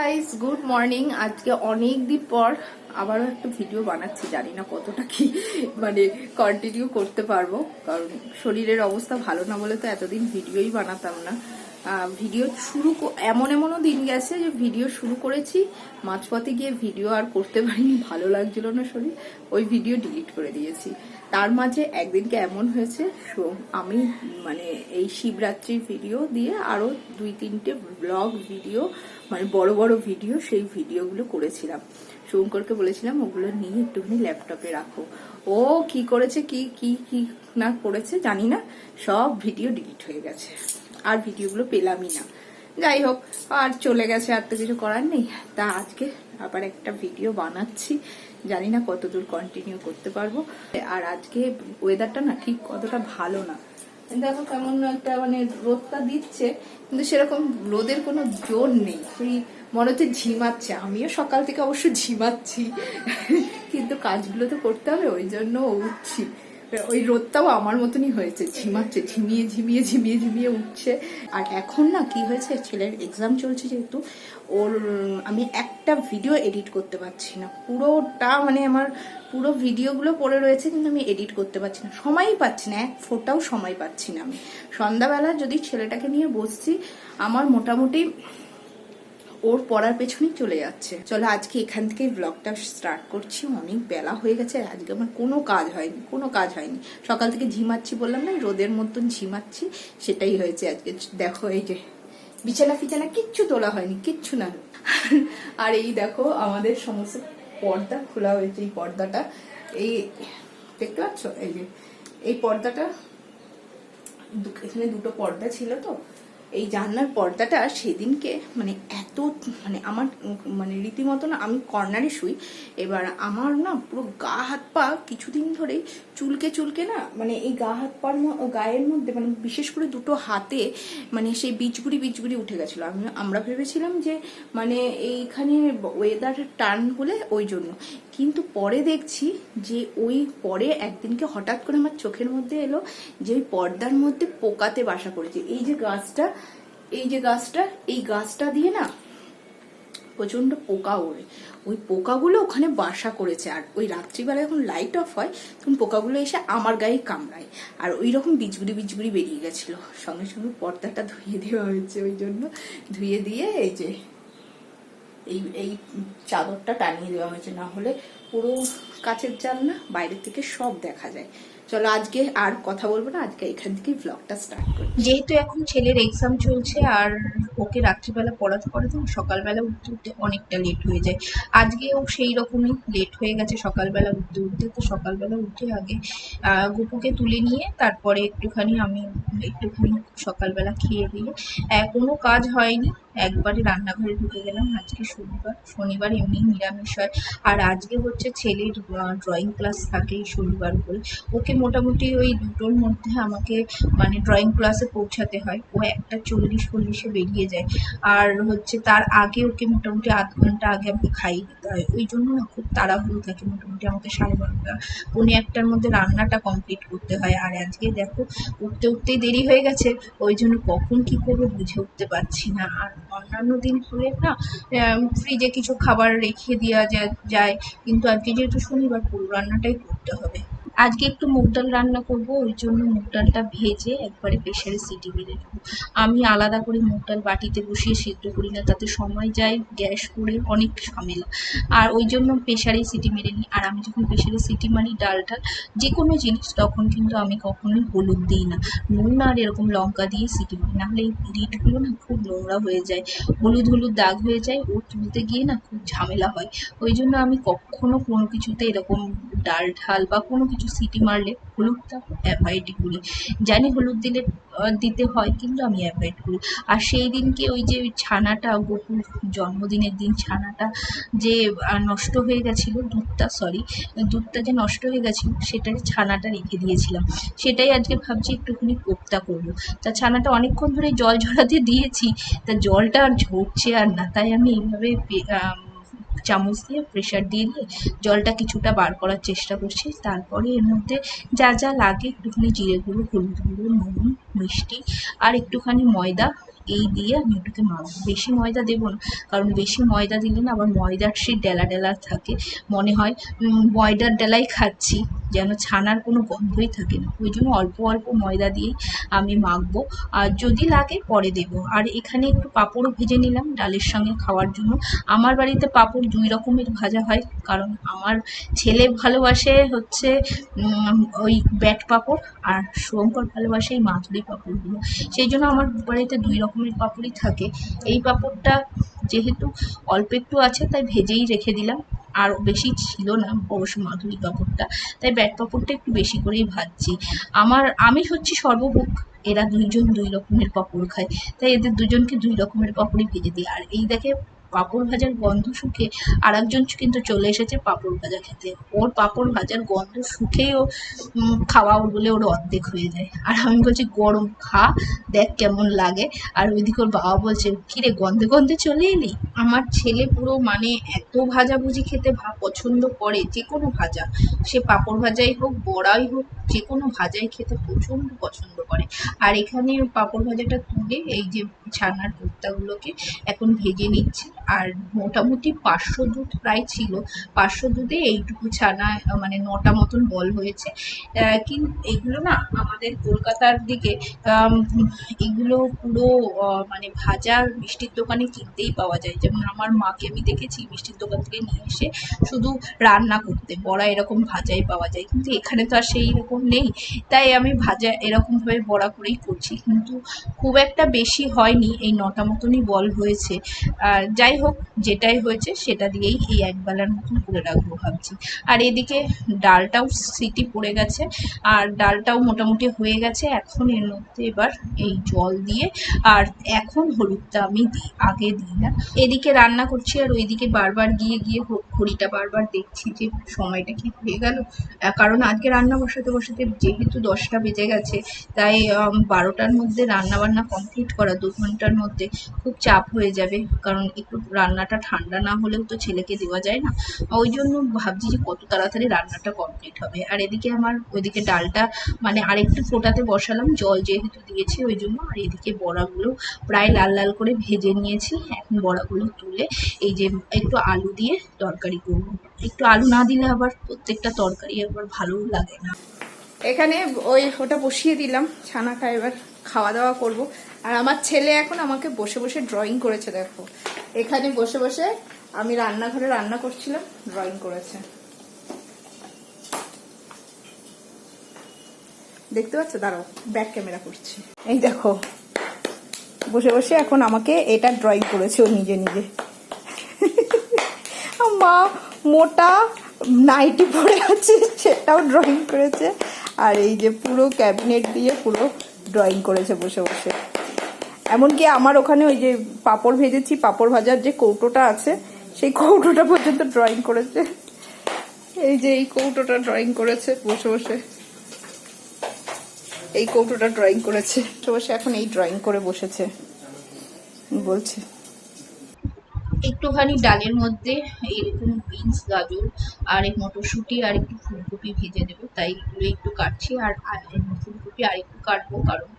Guys good morning আজকে অনেক দিন পর আবারও একটা ভিডিও বানাচ্ছি, জানি না কতটা কি মানে কন্টিনিউ করতে পারব। কারণ শরীরের অবস্থা ভালো না বলে তো এতদিন ভিডিওই বানাতাম না। ভিডিও শুরু এমন এমনও দিন গেছে যে ভিডিও শুরু করেছি, মাঝপথে গিয়ে ভিডিও আর করতে পারিনি, ভালো লাগছিল না শরীর। ওই ভিডিও ডিলিট করে দিয়েছি। তার মাঝে একদিনকে এমন হয়েছে? আমি মানে এই শিবরাত্রির ভিডিও দিয়ে আরও দুই, তিনটে ব্লগ ভিডিও মানে বড় বড় ভিডিও সেই ভিডিওগুলো করেছিলাম। শঙ্করকে বলেছিলাম, ওগুলো নিয়ে একটুখানি ল্যাপটপে রাখো। ও কি করেছে, কি কি কি না করেছে জানি না। সব ভিডিও ডিলিট হয়ে গেছে। আর ভিডিওগুলো পেলামই না। যাই হোক, আর চলে গেছে, আর তো কিছু করার নেই। তা আজকে আবার একটা ভিডিও বানাচ্ছি। জানি না কতদূর কন্টিনিউ করতে পারব। আর আজকে ওয়েদারটা না ঠিক কতটা ভালো না। দেখো কেমন একটা মানে রোদটা দিচ্ছে, কিন্তু সেরকম রোদের কোনো জোর নেই। সেই মনে হচ্ছে ঝিমাচ্ছে। আমিও সকাল থেকে অবশ্য ঝিমাচ্ছি। কিন্তু কাজগুলো তো করতে হবে, ওই জন্য উঠছি। ওই রোদটাও আমার মতনই হয়েছে। ঝিমাচ্ছে, ঝিমিয়ে ঝিমিয়ে ঝিমিয়ে ঝিমিয়ে উঠছে। আর এখন না কি হয়েছে, ছেলের এক্সাম চলছে যেহেতু, ওর, আমি একটা ভিডিও এডিট করতে পারছি না। পুরোটা মানে আমার পুরো ভিডিওগুলো পড়ে রয়েছে কিন্তু আমি এডিট করতে পারছি না। সময়ই পাচ্ছি না, এক ফোটাও সময় পাচ্ছি না আমি। সন্ধ্যাবেলা যদি ছেলেটাকে নিয়ে বসছি, আমার মোটামুটি ওর পড়ার পেছনেই চলে যাচ্ছে। চলো, আজকে এখান থেকে ব্লগটা স্টার্ট করছি। অনেক বেলা হয়ে গেছে আজকে আমার কোনো কাজ হয়নি, কোনো কাজ হয়নি। সকাল থেকে ঝিমাচ্ছি বললাম না, রোদের মতন ঝিমাচ্ছি সেটাই হয়েছে আজকে। দেখো, এই যে বিছানা ফিছানা কিচ্ছু তোলা হয়নি, কিচ্ছু না। আর এই দেখো, আমাদের সমস্ত পর্দা খোলা হয়েছে, এই পর্দাটা। এই দেখতে পাচ্ছ? এই যে, এই পর্দাটা, এখানে দুটো পর্দা ছিল তো এই জানলার পর্দাটা সেদিনকে মানে এত মানে আমার মানে রীতিমতো না আমি কর্নারে শুই। এবার আমার না পুরো গা হাত পা কিছুদিন ধরেই চুলকে চুলকে না মানে এই গা হাত পার গায়ের মধ্যে মানে বিশেষ করে দুটো হাতে মানে সেই বীজগুড়ি বীজগুড়ি উঠে গেছিল। আমি, আমরা ভেবেছিলাম যে মানে এইখানে ওয়েদার টার্ন হলে ওই জন্য। কিন্তু পরে দেখছি যে ওই পরে একদিনকে হঠাৎ করে আমার চোখের মধ্যে এলো যে ওই পর্দার মধ্যে পোকাতে বাসা করেছে এই যে গাছটা এই যে গাছটা, এই গাছটা দিয়ে না প্রচণ্ড পোকা ওড়ে। ওই পোকাগুলো ওখানে বাসা করেছে। আর ওই রাত্রিবেলা যখন লাইট অফ হয়, তখন পোকাগুলো এসে আমার গায়ে কামড়ায়। আর ওই রকম বিজগুড়ি বিজগুড়ি বেরিয়ে গেছিল। সঙ্গে সঙ্গে পর্দাটা ধুয়ে দেওয়া হয়েছে ওই জন্য। ধুয়ে দিয়ে এই যে এই এই চাদরটা টানিয়ে দেওয়া হয়েছে। না হলে পুরো কাছের জানলা বাইরের থেকে সব দেখা যায়। চলো আজকে আর কথা বলব না, আজকে এখান থেকে ব্লগটা স্টার্ট করি। যেহেতু এখন ছেলের এক্সাম চলছে আর ওকে রাত্রিবেলা পড়াতে পড়াতে সকালবেলা উঠতে উঠতে অনেকটা লেট হয়ে যায়। আজকেও সেই রকমই লেট হয়ে গেছে, সকালবেলা উঠতে উঠতে তো সকালবেলা উঠে আগে গুপুকে তুলে নিয়ে তারপরে একটুখানি আমি একটুখানি সকালবেলা খেয়ে দিয়ে কোনো কাজ হয়নি। একবারে রান্নাঘরে ঢুকে গেলাম। আজকে শনিবার শনিবার এমনি নিরামিষ হয়। আর আজকে হচ্ছে ছেলের ড্রয়িং ক্লাস থাকে শনিবার করে ওকে মোটামুটি ওই দুটোর মধ্যে আমাকে মানে ড্রয়িং ক্লাসে পৌঁছাতে হয়। ও একটা চল্লিশ চল্লিশে বেরিয়ে যায়। আর হচ্ছে তার আগে ওকে মোটামুটি আধ ঘণ্টা আগে আমাকে খাইয়ে দিতে হয়। ওই জন্য না খুব তাড়াহুড়ো থাকে মোটামুটি আমাকে সাড়ে বারোটা। পৌনে একটার মধ্যে রান্নাটা কমপ্লিট করতে হয়। আর আজকে দেখো, উঠতে উঠতেই দেরি হয়ে গেছে। ওই জন্য কখন কি করব বুঝে উঠতে পারছি না। আর অন্যান্য দিন হলে না ফ্রিজে কিছু খাবার রেখে দেওয়া যায়। কিন্তু আজকে যেহেতু শনিবার, পুরো রান্নাটাই করতে হবে। আজকে একটু মুগ ডাল রান্না করব, ওই জন্য মুগ ডালটা ভেজে একবারে প্রেশারে সিটি মেরে নেব। আমি আলাদা করে মুগ ডাল বাটিতে বসিয়ে সিদ্ধ করি না, তাতে সময় যায়, গ্যাস করে অনেক ঝামেলা। আর ওই জন্য প্রেশারেই সিটি মেরে নিই। আর আমি যখন প্রেশারে সিটি মারি ডালটা যে কোনো জিনিস, তখন কিন্তু আমি কখনোই হলুদ দিই না। নুন আর এরকম লঙ্কা দিয়ে সিটি মারি। নাহলে এই রিটগুলো না খুব নোংরা হয়ে যায়। হলুদ হলুদ দাগ হয়ে যায়, ও তুলতে গিয়ে না খুব ঝামেলা হয়। ওই জন্য আমি কখনো কোনো কিছুতে এরকম ডাল ঢাল বা কোনো কিছু সিটি মারলে হলুদটা অ্যাভয়েডই করি। জানি হলুদ দিলে দিতে হয়, কিন্তু আমি অ্যাভয়েড করি। আর সেই দিনকে ওই যে ছানাটা গপুর জন্মদিনের দিন ছানাটা যে নষ্ট হয়ে গেছিল, দুধটা সরি দুধটা যে নষ্ট হয়ে গেছিল, সেটার ছানাটা রেখে দিয়েছিলাম। সেটাই আজকে ভাবছি একটুখানি কোপ্তা করব। তা ছানাটা অনেকক্ষণ ধরে জল ঝরাতে দিয়েছি, তা জলটা আর ঝরছে আর না, তাই আমি এইভাবে চামচ দিয়ে প্রেশার দিয়ে দিয়ে জলটা কিছুটা বার করার চেষ্টা করছি। তারপরে এর মধ্যে যা যা লাগে একটুখানি জিরে গুঁড়ো হলুদ গুঁড়ো, নুন, মিষ্টি আর একটুখানি ময়দা এই দিয়ে আমি এটাকে মাখবো বেশি ময়দা দেবো না। কারণ বেশি ময়দা দিলে না আবার ময়দার সেই ডেলা ডেলা থাকে। মনে হয় ময়দার ডেলাই খাচ্ছি, যেন ছানার কোনো গন্ধই থাকে না। ওই জন্য অল্প অল্প ময়দা দিয়েই আমি মাখবো। আর যদি লাগে পরে দেবো। আর এখানে একটু পাঁপড়ও ভেজে নিলাম ডালের সঙ্গে খাওয়ার জন্য। আমার বাড়িতে পাঁপড় দুই রকমের ভাজা হয়। কারণ আমার ছেলে ভালোবাসে হচ্ছে ওই ব্যাট পাঁপড় আর শুভঙ্কর ভালোবাসে এই মাথুরি পাঁপড়গুলো। সেই জন্য আমার বাড়িতে দুই রকমের পাঁপড়ই থাকে। এই পাঁপড়টা যেহেতু অল্প একটু আছে, তাই ভেজেই রেখে দিলাম। আর বেশি ছিল না অবশ্য মাধুরী পাপড়টা। তাই ব্যাট পাঁপড়টা একটু বেশি করেই ভাজছি। আমার, আমি হচ্ছি সর্বভোগ। এরা দুইজন দুই রকমের পাঁপড় খায়। তাই এদের দুজনকে দুই রকমের পাঁপড়ই ভেজে দিই। আর এই দেখে পাঁপড় ভাজার গন্ধ শুকে আর একজন কিন্তু চলে এসেছে পাঁপড় ভাজা খেতে। ওর পাঁপড় ভাজার গন্ধ শুকেই ও খাওয়া বলে ওর অর্ধেক হয়ে যায়। আর আমি বলছি, গরম খা, দেখ কেমন লাগে। আর ওইদিকে ওর বাবা বলছে, কিরে, গন্ধে গন্ধে চলে এলি? আমার ছেলে পুরো মানে এত ভাজাভুজি খেতে ভা পছন্দ করে, যে কোনো ভাজা। সে পাঁপড় ভাজাই হোক, বড়াই হোক, যে কোনো ভাজাই খেতে প্রচণ্ড পছন্দ করে। আর এখানে পাঁপড় ভাজাটা তুলে এই যে ছানার কুর্তাগুলোকে এখন ভেজে নিচ্ছি। আর মোটামুটি পাঁচশো দুধ প্রায় ছিল। পাঁচশো দুধে এইটুকু ছানা মানে নটা মতন বল হয়েছে। কিন্তু এগুলো না আমাদের কলকাতার দিকে এগুলো পুরো মানে ভাজা মিষ্টির দোকানে কিনতেই পাওয়া যায়। যেমন আমার মাকে আমি দেখেছি মিষ্টির দোকান থেকে নিয়ে এসে শুধু রান্না করতে, বড়া এরকম ভাজাই পাওয়া যায়। কিন্তু এখানে তো আর সেই রকম নেই। তাই আমি ভাজা এরকমভাবে বড়া করেই করছি। কিন্তু খুব একটা বেশি হয়নি, এই নটা মতনই বল হয়েছে। আর যাই হোক, যেটাই হয়েছে সেটা দিয়েই এই একবেলার মতন করে রাখব ভাবছি। আর এদিকে ডালটাও সিটি পড়ে গেছে, আর ডালটাও মোটামুটি হয়ে গেছে। এখন এর মধ্যে এবার এই জল দিয়ে, আর এখন হলুদটা আমি দিই আগে দিই না। এদিকে রান্না করছি, আর ওইদিকে বারবার গিয়ে গিয়ে ঘড়িটা বারবার দেখছি যে সময়টা কি হয়ে গেল। কারণ আজকে রান্না বসাতে বসাতে যেহেতু দশটা বেজে গেছে, তাই বারোটার মধ্যে রান্না বান্না কমপ্লিট করা, দু ঘণ্টার মধ্যে খুব চাপ হয়ে যাবে, কারণ একটু রান্নাটা ঠান্ডা না হলেও তো ছেলেকে দেওয়া যায় না। ওই জন্য ভাবছি যে কত তাড়াতাড়ি রান্নাটা কমপ্লিট হবে। আর এদিকে আমার, ওইদিকে ডালটা মানে আরেকটু ফোটাতে বসালাম, জল যেহেতু দিয়েছি ওই জন্য। আর এদিকে বড়াগুলো প্রায় লাল লাল করে ভেজে নিয়েছি। এখন বড়াগুলো তুলে এই যে একটু আলু দিয়ে তরকারি করব। একটু আলু না দিলে আবার প্রত্যেকটা তরকারি আবার ভালো লাগে না। এখানে ওই ওটা বসিয়ে দিলাম। ছানা এবার খাওয়া দাওয়া করব। আর আমার ছেলে এখন আমাকে বসে বসে ড্রয়িং করেছে, দেখো। এখানে বসে বসে আমি রান্নাঘরে রান্না করছিলাম ড্রয়িং করেছে। দেখতে পাচ্ছ? দাঁড়াও ব্যাক ক্যামেরা করছি। এই দেখো, বসে বসে এখন আমাকে এটা ড্রয়িং করেছে ও নিজে নিজে। মা মোটা নাইটি পরে আছে, সেটাও ড্রয়িং করেছে। আর এই যে পুরো ক্যাবিনেট দিয়ে পুরো ড্রয়িং করেছে বসে বসে। এমনকি আমার ওখানে ওই যে পাপড় ভেজেছি, পাপড় ভাজার যে কৌটোটা আছে, সেই কৌটোটা পর্যন্ত ড্রয়িং করেছে। এই যে এই কৌটোটা ড্রয়িং করেছে, বসে বসে। এই কৌটোটা ড্রয়িং করেছে। বসে বসে এখন এই ড্রয়িং করে বসেছে। বলছে। একটুখানি ডালের মধ্যে এরকম বিনস, গাজর আর এই মটরশুঁটি আর একটু ফুলকপি ভেজে দেবো তাই এগুলো একটু কাটছি আর আর ফুলকপি আর একটু কাটবো কারণ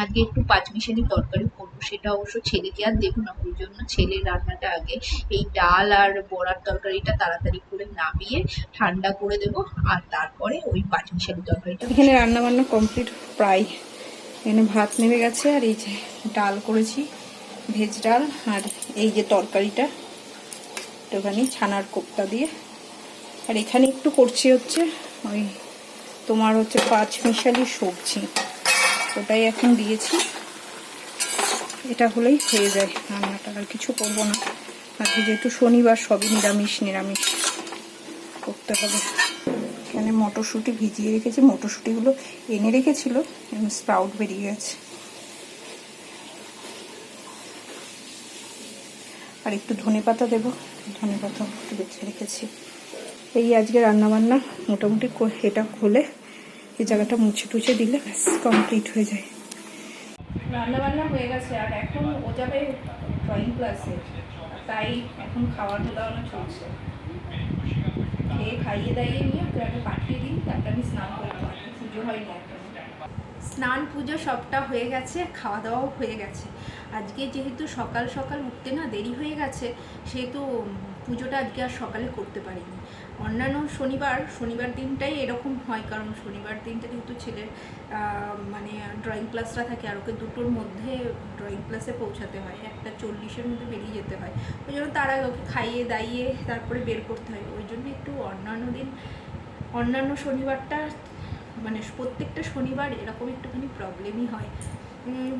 আগে একটু পাঁচমিশালি তরকারি করব, সেটা অবশ্য ছেলেকে আর দেবো না, ওই জন্য ছেলের রান্নাটা আগে এই ডাল আর বড়ার তরকারিটা তাড়াতাড়ি করে নামিয়ে ঠান্ডা করে দেবো আর তারপরে ওই পাঁচমিশালি তরকারিটা এখানে রান্নাবান্না কমপ্লিট প্রায়। এখানে ভাত নেমে গেছে আর এই যে ডাল করেছি। ভেজ ডাল আর এই যে তরকারিটা, একটুখানি ছানার কোপ্তা দিয়ে। আর এখানে একটু করছি হচ্ছে ওই তোমার হচ্ছে পাঁচ মিশালি সবজি, ওটাই এখন দিয়েছি। এটা হলেই হয়ে যায় রান্নাটা, আর কিছু করব না। আজকে যেহেতু শনিবার, সবই নিরামিষ নিরামিষ করতে হবে এখানে মটরশুঁটি ভিজিয়ে রেখেছি, মটরশুঁটিগুলো এনে রেখেছিল স্প্রাউট বেরিয়ে গেছে। আর একটু ধনে পাতা দেবো। ধনে পাতা একটু বেছে রেখেছি। এই আজকে রান্না বান্না মোটামুটি এটা খুলে এই জায়গাটা মুছে টুছে দিলে কমপ্লিট হয়ে যায়। রান্না বান্না হয়ে গেছে আর এখন ও যাবে ড্রয়িং ক্লাসে তাই এখন খাওয়ানো দাওয়ানো চলছে। খেয়ে খাইয়ে দাইয়ে নিয়ে ওকে আগে পাঠিয়ে দিই, তারপরে আমি স্নান করে পাঠাই পুজো হয়নি এখন। স্নান পুজো সবটা হয়ে গেছে খাওয়া দাওয়াও হয়ে গেছে। আজকে যেহেতু সকাল সকাল উঠতে না দেরি হয়ে গেছে, সেহেতু পুজোটা আজকে আর সকালে করতে পারিনি। অন্যান্য শনিবার শনিবার দিনটাই এরকম হয়, কারণ শনিবার দিনটা যেহেতু ছেলের মানে ড্রয়িং ক্লাসটা থাকে, আর ওকে দুটোর মধ্যে ড্রয়িং ক্লাসে পৌঁছাতে হয়, একটা চল্লিশের মধ্যে বেরিয়ে যেতে হয়। ওই জন্য তার ওকে খাইয়ে দাইয়ে তারপরে বের করতে হয়। ওই জন্য একটু অন্যান্য দিন, অন্যান্য শনিবারটা মানে প্রত্যেকটা শনিবার এরকম একটুখানি প্রবলেমই হয়।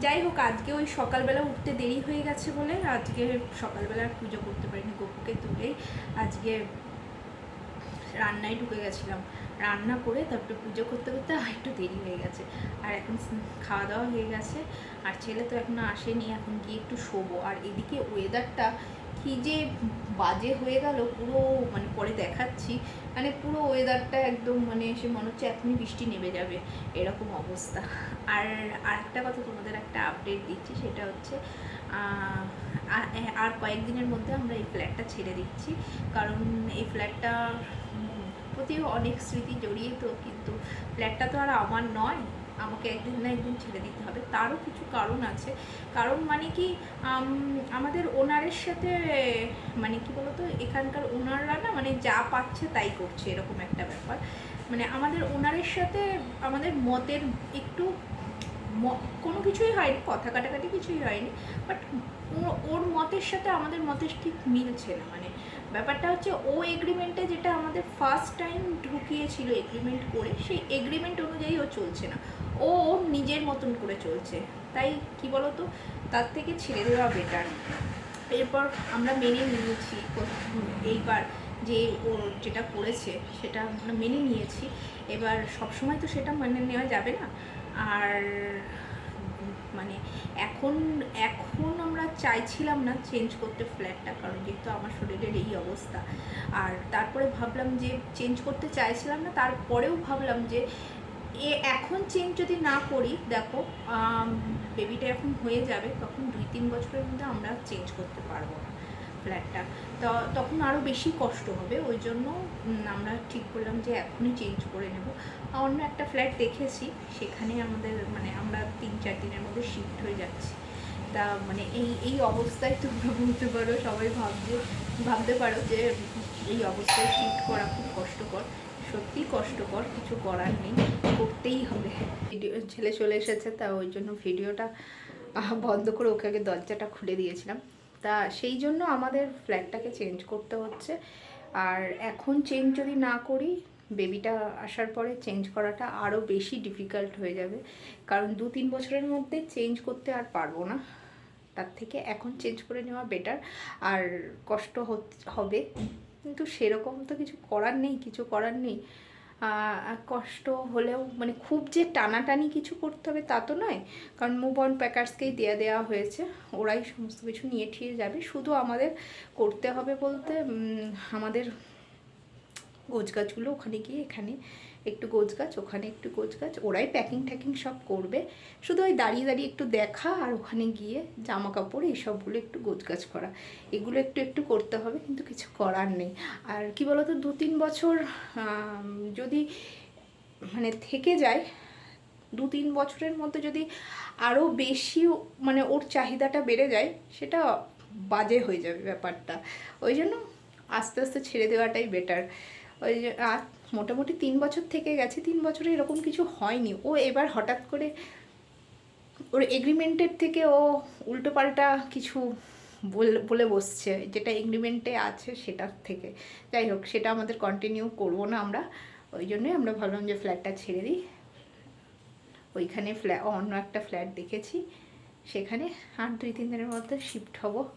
যাই হোক, আজকে ওই সকালবেলা উঠতে দেরি হয়ে গেছে বলে আজকে সকালবেলা আর পুজো করতে পারিনি গপুকে তুলেই। আজকে রান্নায় ঢুকে গেছিলাম। রান্না করে তারপরে পুজো করতে করতে আর একটু দেরি হয়ে গেছে। আর এখন খাওয়া দাওয়া হয়ে গেছে। আর ছেলে তো এখনও আসেনি, এখন গিয়ে একটু শোবো। আর এদিকে ওয়েদারটা কি যে বাজে হয়ে গেল, পুরো মানে পরে দেখাচ্ছি মানে পুরো ওয়েদারটা একদম মানে এসে মনে হচ্ছে এখনই বৃষ্টি নেমে যাবে, এরকম অবস্থা। আর আরেকটা কথা তোমাদের একটা আপডেট দিচ্ছি, সেটা হচ্ছে আর- কয়েকদিনের মধ্যে আমরা এই ফ্ল্যাটটা ছেড়ে দিচ্ছি, কারণ এই ফ্ল্যাটটা প্রতি অনেক স্মৃতি জড়িয়ে তো, কিন্তু ফ্ল্যাটটা তো আর আমার নয় আমাকে একদিন না একদিন ছেড়ে দিতে হবে। তারও কিছু কারণ আছে। কারণ মানে কি আমাদের ওনারের সাথে মানে কি বলতো, এখানকার ওনাররা না মানে যা পাচ্ছে তাই করছে, এরকম একটা ব্যাপার। মানে আমাদের ওনারের সাথে আমাদের মতের একটু কোনো কিছুই হয়নি, কথা কাটাকাটি কিছুই হয়নি বাট ওর মতের সাথে আমাদের মতের ঠিক মিলছে না। মানে ব্যাপারটা হচ্ছে, ও এগ্রিমেন্টে যেটা আমাদের ফার্স্ট টাইম ঢুকিয়েছিল এগ্রিমেন্ট করে, সেই এগ্রিমেন্ট অনুযায়ী ও চলছে না। ও ওর নিজের মতন করে চলছে। তাই কি বলতো? তার থেকে ছেড়ে দেওয়া বেটার এরপর আমরা মেনে নিয়েছি এইবার যে ও যেটা করেছে, সেটা আমরা মেনে নিয়েছি। এবার সবসময় তো সেটা মেনে নেওয়া যাবে না। আর মানে এখন এখন আমরা চাইছিলাম না চেঞ্জ করতে ফ্ল্যাটটা কারণ যেহেতু আমার শরীরের এই অবস্থা। আর তারপরে ভাবলাম যে চেঞ্জ করতে চাইছিলাম না, তারপরেও ভাবলাম যে এ এখন চেঞ্জ যদি না করি, দেখো বেবিটা এখন হয়ে যাবে, তখন দুই তিন বছরের মধ্যে আমরা চেঞ্জ করতে পারব না ফ্ল্যাটটা তো তখন আরও বেশি কষ্ট হবে, ওই জন্য আমরা ঠিক করলাম যে এখনই চেঞ্জ করে নেব। অন্য একটা ফ্ল্যাট দেখেছি, সেখানে আমাদের মানে আমরা তিন চার দিনের মধ্যে শিফট হয়ে যাচ্ছি। তা মানে এই এই অবস্থায় তোমরা বলতে পারো, সবাই ভাবছে ভাবতে পারো যে এই অবস্থায় শিফট করা খুব কষ্টকর। সত্যি কষ্টকর, কিছু করার নেই, করতেই হবে। ভিডিও, ছেলে চলে এসেছে, তা ওই জন্য ভিডিওটা বন্ধ করে ওকে আগে দরজাটা খুলে দিয়েছিলাম। তা সেই জন্য আমাদের ফ্ল্যাটটাকে চেঞ্জ করতে হচ্ছে। আর এখন চেঞ্জ যদি না করি, বেবিটা আসার পরে চেঞ্জ করাটা আরও বেশি ডিফিকাল্ট হয়ে যাবে। কারণ দু তিন বছরের মধ্যে চেঞ্জ করতে আর পারব না। তার থেকে এখন চেঞ্জ করে নেওয়া বেটার। আর কষ্ট হবে। কিন্তু সেরকম তো কিছু করার নেই, কিছু করার নেই। কষ্ট হলেও মানে খুব যে টানাটানি কিছু করতে হবে তা তো নয়। কারণ মুভ অন প্যাকার্সকেই দেওয়া দেওয়া হয়েছে, ওরাই সমস্ত কিছু নিয়ে ঠিয়ে যাবে। শুধু আমাদের করতে হবে বলতে আমাদের আমাদের গোছগাছগুলো ওখানে গিয়ে এখানে একটু গোছগাছ ওখানে একটু গোছগাছ ওরাই প্যাকিং ট্যাকিং সব করবে। শুধু ওই দাঁড়িয়ে দাঁড়িয়ে একটু দেখা আর ওখানে গিয়ে জামা কাপড় এইসবগুলো একটু গোছগাছ করা। এগুলো একটু একটু করতে হবে কিন্তু কিছু করার নেই। আর কি বলতো, দু তিন বছর যদি মানে থেকে যায়, দু তিন বছরের মধ্যে যদি আরও বেশি মানে ওর চাহিদাটা বেড়ে যায়, সেটা বাজে হয়ে যাবে ব্যাপারটা। ওই জন্য আস্তে আস্তে ছেড়ে দেওয়াটাই বেটার ওই আর মোটামুটি তিন বছর থেকে গেছে, তিন বছরে এরকম কিছু হয়নি। ও এবার হঠাৎ করে ওর এগ্রিমেন্টের থেকে ও উল্টোপাল্টা কিছু বল- বসছে, যেটা এগ্রিমেন্টে আছে সেটার থেকে। যাই হোক, সেটা আমাদের কন্টিনিউ করব না আমরা। ওই জন্যই আমরা ভাবলাম যে ফ্ল্যাটটা ছেড়ে দিই। ওইখানে ফ্ল্যা অন্য একটা ফ্ল্যাট দেখেছি। সেখানে আর দুই, তিন দিনের মধ্যে শিফট হব।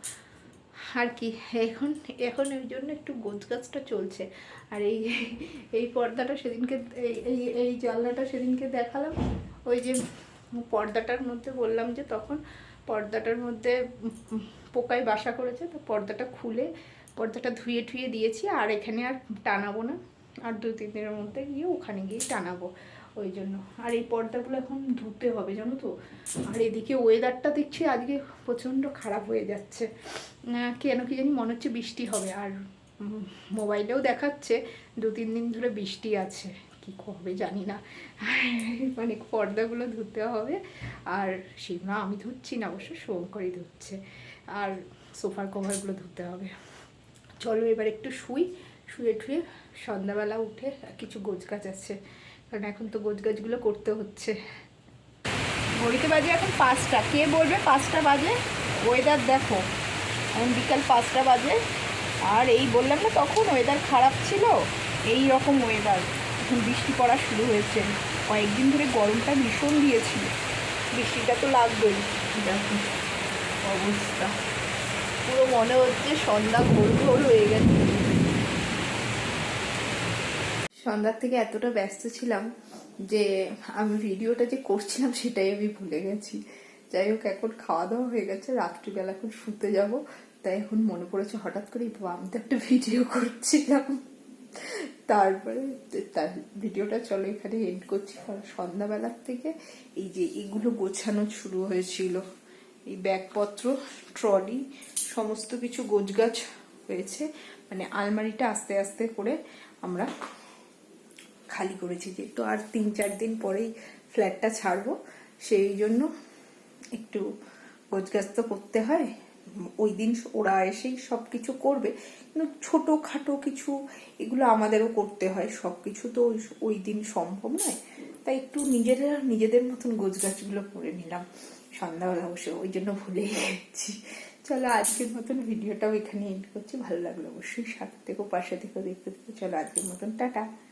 আর কি, এখন এখন ওই জন্য একটু গোছ গাছটা চলছে। আর এই এই পর্দাটা সেদিনকে, এই এই জানলাটা সেদিনকে দেখালাম। ওই যে পর্দাটার মধ্যে বললাম যে তখন পর্দাটার মধ্যে পোকায় বাসা করেছে, তো পর্দাটা খুলে পর্দাটা ধুয়ে টুয়ে দিয়েছি, আর এখানে আর টানাবো না। আর দু তিন দিনের মধ্যে গিয়ে ওখানে গিয়ে টানাবো। ওই জন্য। আর এই পর্দাগুলো এখন ধুতে হবে, জানো তো? আর এদিকে ওয়েদারটা দেখছি আজকে প্রচণ্ড খারাপ হয়ে যাচ্ছে। কেন কি জানি মনে হচ্ছে বৃষ্টি হবে। আর মোবাইলেও দেখাচ্ছে দু তিন দিন ধরে বৃষ্টি আছে। কি হবে জানি না। মানে পর্দাগুলো ধুতে হবে। আর না, আমি ধুচ্ছি না, অবশ্য সোম করেই ধুচ্ছে। আর সোফার কভারগুলো ধুতে হবে। চলো এবার একটু শুই। শুয়ে ঠুয়ে সন্ধ্যাবেলা উঠে কিছু গোছ গাছ আছে। কারণ এখন তো গোছ গাছগুলো করতে হচ্ছে। ঘড়িতে বাজে এখন পাঁচটা। কে বলবে পাঁচটা বাজে? ওয়েদার দেখো। এখন বিকাল পাঁচটা বাজে। আর এই বললাম না তখন ওয়েদার খারাপ ছিল, এই রকম ওয়েদার এখন বৃষ্টি পড়া শুরু হয়েছে। কয়েকদিন ধরে গরমটা ভীষণ দিয়েছিল। বৃষ্টিটা তো লাগবেই। দেখো অবস্থা। পুরো মনে হচ্ছে সন্ধ্যা ঘোর ঘোর হয়ে গেছে। সন্ধ্যার থেকে এতটা ব্যস্ত ছিলাম যে আমি ভিডিওটা যে করছিলাম সেটাই আমি ভুলে গেছি। যাই হোক, এখন খাওয়া দাওয়া হয়ে গেছে, রাত্রিবেলা এখন শুতে যাব। তাই এখন মনে পড়েছে হঠাৎ করে আমি তো একটা ভিডিও করছিলাম। তারপরে তার ভিডিওটা চলো এখানে এন্ড করছি। কারণ সন্ধ্যাবেলার থেকে এই যে এগুলো গোছানো শুরু হয়েছিল, এই ব্যাগপত্র, ট্রলি, সমস্ত কিছু গোছগাছ হয়েছে। মানে আলমারিটা আস্তে আস্তে করে আমরা খালি করেছি যেহেতু আর তিন চার দিন পরেই ফ্ল্যাটটা ছাড়বো, সেই জন্য একটু গোছগাছ তো করতে হয়। ওই দিন ওরা এসেই সব কিছু করবে। কিন্তু ছোটোখাটো কিছু এগুলো আমাদেরও করতে হয় সব কিছু তো ওই- দিন সম্ভব নয়। তাই একটু নিজেরা, নিজেদের মতন গোছগাছগুলো করে নিলাম। সন্ধ্যাবেলা বসে, ওই জন্য ভুলে গেছি। চলো আজকের মতন ভিডিওটাও এখানে এন্ড করছি। ভালো লাগল অবশ্যই সাথে থেকো, পাশে থেকো, দেখতে থেকো। চলো আজকের মতন, টাটা।